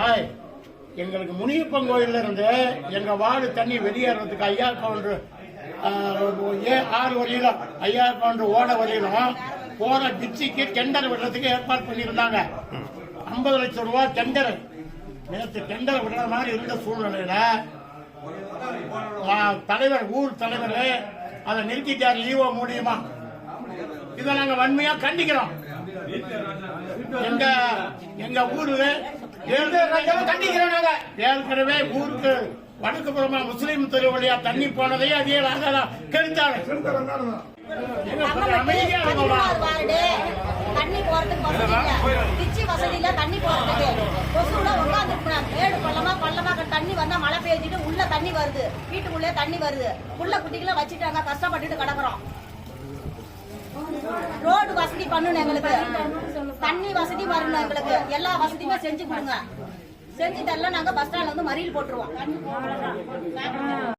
பாய் எங்களுக்கு முனியப்பன் கோயில்ல இருந்து எங்க வார்டு தண்ணி வெளியேறதுக்கு ஐயா கவுண்டர் ஏ ஆறு வழியிலும் ஐயா கவுண்டர் ஓட வழியிலும் போற டிச்சிக்கு டெண்டர் விடுறதுக்கு ஏற்பாடு பண்ணியிருந்தாங்க. ஐம்பது லட்சம் ரூபாய் டெண்டர் நேற்று டெண்டர் விடுற மாதிரி இருந்த சூழ்நிலையில தலைவர் ஊர் தலைவர் அதை நிறுத்திட்டார் லீவோ மூலியமா. இதை நாங்க வன்மையா கண்டிக்கிறோம். எங்க எங்க ஊரு ஏற்கனவே ஊருக்கு வடக்கு புறமா முஸ்லீம் தெரு வழியா தண்ணி போனதே அதே கெடுத்தாங்க. தண்ணி போறதுக்கு பிச்சி வசதி இல்ல. தண்ணி போறதுக்கு. கொசுல உட்காந்து மேடு பள்ளமா பள்ளமா தண்ணி வந்தா மழை பெய்ஞ்சிட்டு உள்ள தண்ணி வருது. வீட்டுக்குள்ளே தண்ணி வருது. புள்ள குட்டிகளை வச்சுட்டாங்க கஷ்டப்பட்டுட்டு கிடக்குறோம். ரோடு வசதி பண்ணணும் எங்களுக்கு. தண்ணி வசதி வரணும் எங்களுக்கு. எல்லா வசதியுமே செஞ்சு கொடுங்க. செஞ்சு தரல நாங்க பஸ் ஸ்டாண்ட்ல வந்து மறியல் போட்டுருவோம்.